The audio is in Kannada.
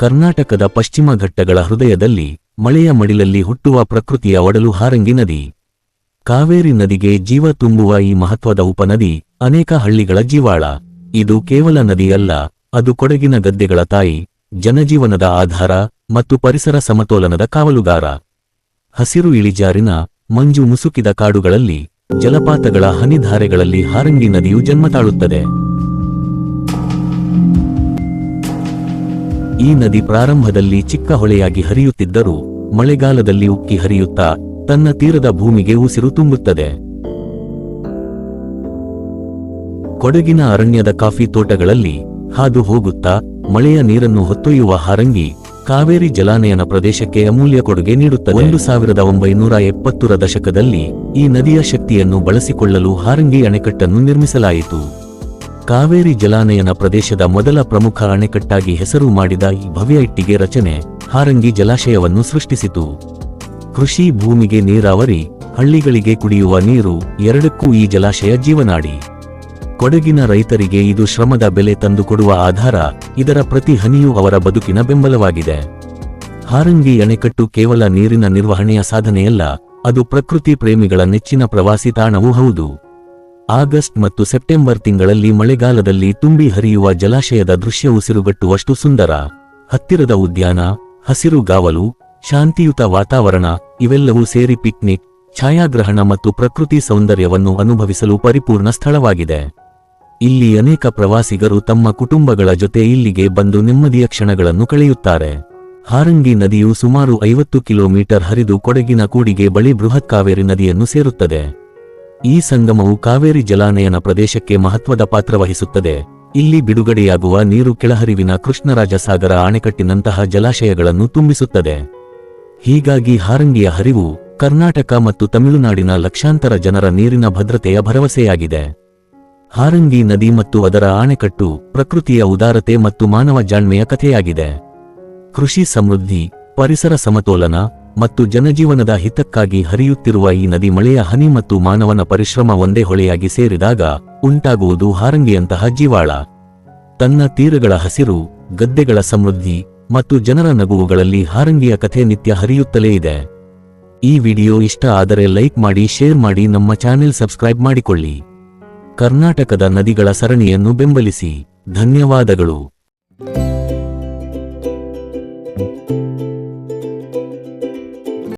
ಕರ್ನಾಟಕದ ಪಶ್ಚಿಮ ಘಟ್ಟಗಳ ಹೃದಯದಲ್ಲಿ ಮಳೆಯ ಮಡಿಲಲ್ಲಿ ಹುಟ್ಟುವ ಪ್ರಕೃತಿಯ ಒಡಲು ಹಾರಂಗಿ ನದಿ. ಕಾವೇರಿ ನದಿಗೆ ಜೀವ ತುಂಬುವ ಈ ಮಹತ್ವದ ಉಪನದಿ ಅನೇಕ ಹಳ್ಳಿಗಳ ಜೀವಾಳ. ಇದು ಕೇವಲ ನದಿಯಲ್ಲ ಅದು ಕೊಡಗಿನ ಗದ್ದೆಗಳ ತಾಯಿ, ಜನಜೀವನದ ಆಧಾರ ಮತ್ತು ಪರಿಸರ ಸಮತೋಲನದ ಕಾವಲುಗಾರ. ಹಸಿರು ಇಳಿಜಾರಿನ ಮಂಜು ಮುಸುಕಿದ ಕಾಡುಗಳಲ್ಲಿ ಜಲಪಾತಗಳ ಹನಿಧಾರೆಗಳಲ್ಲಿ ಹಾರಂಗಿ ನದಿಯು ಜನ್ಮ ತಾಳುತ್ತದೆ ಈ ನದಿ ಪ್ರಾರಂಭದಲ್ಲಿ ಚಿಕ್ಕ ಹೊಳೆಯಾಗಿ ಹರಿಯುತ್ತಿದ್ದರೂ ಮಳೆಗಾಲದಲ್ಲಿ ಉಕ್ಕಿ ಹರಿಯುತ್ತಾ ತನ್ನ ತೀರದ ಭೂಮಿಗೆ ಉಸಿರು ತುಂಬುತ್ತದೆ. ಕೊಡಗಿನ ಅರಣ್ಯದ ಕಾಫಿ ತೋಟಗಳಲ್ಲಿ ಹಾದು ಹೋಗುತ್ತಾ ಮಳೆಯ ನೀರನ್ನು ಹೊತ್ತೊಯ್ಯುವ ಹಾರಂಗಿ ಕಾವೇರಿ ಜಲಾನಯನ ಪ್ರದೇಶಕ್ಕೆ ಅಮೂಲ್ಯ ಕೊಡುಗೆ ನೀಡುತ್ತದೆ. ಒಂದು ಸಾವಿರದ ಒಂಬೈನೂರ ಎಪ್ಪತ್ತರ ದಶಕದಲ್ಲಿ ಈ ನದಿಯ ಶಕ್ತಿಯನ್ನು ಬಳಸಿಕೊಳ್ಳಲು ಹಾರಂಗಿ ಅಣೆಕಟ್ಟನ್ನು ನಿರ್ಮಿಸಲಾಯಿತು. ಕಾವೇರಿ ಜಲಾನಯನ ಪ್ರದೇಶದ ಮೊದಲ ಪ್ರಮುಖ ಅಣೆಕಟ್ಟಾಗಿ ಹೆಸರು ಮಾಡಿದ ಈ ಭವ್ಯ ಇಟ್ಟಿಗೆ ರಚನೆ ಹಾರಂಗಿ ಜಲಾಶಯವನ್ನು ಸೃಷ್ಟಿಸಿತು. ಕೃಷಿ ಭೂಮಿಗೆ ನೀರಾವರಿ, ಹಳ್ಳಿಗಳಿಗೆ ಕುಡಿಯುವ ನೀರು ಎರಡಕ್ಕೂ ಈ ಜಲಾಶಯ ಜೀವನಾಡಿ. ಕೊಡಗಿನ ರೈತರಿಗೆ ಇದು ಶ್ರಮದ ಬೆಲೆ ತಂದುಕೊಡುವ ಆಧಾರ, ಇದರ ಪ್ರತಿ ಹನಿಯೂ ಅವರ ಬದುಕಿನ ಬೆಂಬಲವಾಗಿದೆ. ಹಾರಂಗಿ ಅಣೆಕಟ್ಟು ಕೇವಲ ನೀರಿನ ನಿರ್ವಹಣೆಯ ಸಾಧನೆಯಲ್ಲ, ಅದು ಪ್ರಕೃತಿ ಪ್ರೇಮಿಗಳ ನೆಚ್ಚಿನ ಪ್ರವಾಸಿ ತಾಣವೂ ಹೌದು. ಆಗಸ್ಟ್ ಮತ್ತು ಸೆಪ್ಟೆಂಬರ್ ತಿಂಗಳಲ್ಲಿ ಮಳೆಗಾಲದಲ್ಲಿ ತುಂಬಿ ಹರಿಯುವ ಜಲಾಶಯದ ದೃಶ್ಯ ಉಸಿರುಗಟ್ಟುವಷ್ಟು ಸುಂದರ. ಹತ್ತಿರದ ಉದ್ಯಾನ, ಹಸಿರು ಗಾವಲು, ಶಾಂತಿಯುತ ವಾತಾವರಣ, ಇವೆಲ್ಲವೂ ಸೇರಿ ಪಿಕ್ನಿಕ್, ಛಾಯಾಗ್ರಹಣ ಮತ್ತು ಪ್ರಕೃತಿ ಸೌಂದರ್ಯವನ್ನು ಅನುಭವಿಸಲು ಪರಿಪೂರ್ಣ ಸ್ಥಳವಾಗಿದೆ. ಇಲ್ಲಿ ಅನೇಕ ಪ್ರವಾಸಿಗರು ತಮ್ಮ ಕುಟುಂಬಗಳ ಜೊತೆ ಇಲ್ಲಿಗೆ ಬಂದು ನೆಮ್ಮದಿಯ ಕ್ಷಣಗಳನ್ನು ಕಳೆಯುತ್ತಾರೆ. ಹಾರಂಗಿ ನದಿಯು ಸುಮಾರು ಐವತ್ತು ಕಿಲೋಮೀಟರ್ ಹರಿದು ಕೊಡಗಿನ ಕೂಡಿಗೆ ಬಳಿ ಬೃಹತ್ ಕಾವೇರಿ ನದಿಯನ್ನು ಸೇರುತ್ತದೆ. ಈ ಸಂಗಮವು ಕಾವೇರಿ ಜಲಾನಯನ ಪ್ರದೇಶಕ್ಕೆ ಮಹತ್ವದ ಪಾತ್ರ ವಹಿಸುತ್ತದೆ. ಇಲ್ಲಿ ಬಿಡುಗಡೆಯಾಗುವ ನೀರು ಕೆಳಹರಿವಿನ ಕೃಷ್ಣರಾಜಸಾಗರ ಅಣೆಕಟ್ಟಿನಂತಹ ಜಲಾಶಯಗಳನ್ನು ತುಂಬಿಸುತ್ತದೆ. ಹೀಗಾಗಿ ಹಾರಂಗಿಯ ಹರಿವು ಕರ್ನಾಟಕ ಮತ್ತು ತಮಿಳುನಾಡಿನ ಲಕ್ಷಾಂತರ ಜನರ ನೀರಿನ ಭದ್ರತೆಯ ಭರವಸೆಯಾಗಿದೆ. ಹಾರಂಗಿ ನದಿ ಮತ್ತು ಅದರ ಅಣೆಕಟ್ಟು ಪ್ರಕೃತಿಯ ಉದಾರತೆ ಮತ್ತು ಮಾನವ ಜಾಣ್ಮೆಯ ಕಥೆಯಾಗಿದೆ. ಕೃಷಿ ಸಮೃದ್ಧಿ, ಪರಿಸರ ಸಮತೋಲನ ಮತ್ತು ಜನಜೀವನದ ಹಿತಕ್ಕಾಗಿ ಹರಿಯುತ್ತಿರುವ ಈ ನದಿ ಮಳೆಯ ಹನಿ ಮತ್ತು ಮಾನವನ ಪರಿಶ್ರಮ ಒಂದೇ ಹೊಳೆಯಾಗಿ ಸೇರಿದಾಗ ಉಂಟಾಗುವುದು ಹಾರಂಗಿಯಂತಹ ಜೀವಾಳ. ತನ್ನ ತೀರಗಳ ಹಸಿರು, ಗದ್ದೆಗಳ ಸಮೃದ್ಧಿ ಮತ್ತು ಜನರ ನಗುವುಗಳಲ್ಲಿ ಹಾರಂಗಿಯ ಕಥೆ ನಿತ್ಯ ಹರಿಯುತ್ತಲೇ ಇದೆ. ಈ ವಿಡಿಯೋ ಇಷ್ಟ ಆದರೆ ಲೈಕ್ ಮಾಡಿ, ಶೇರ್ ಮಾಡಿ, ನಮ್ಮ ಚಾನೆಲ್ ಸಬ್ಸ್ಕ್ರೈಬ್ ಮಾಡಿಕೊಳ್ಳಿ. ಕರ್ನಾಟಕದ ನದಿಗಳ ಸರಣಿಯನ್ನು ಬೆಂಬಲಿಸಿ. ಧನ್ಯವಾದಗಳು.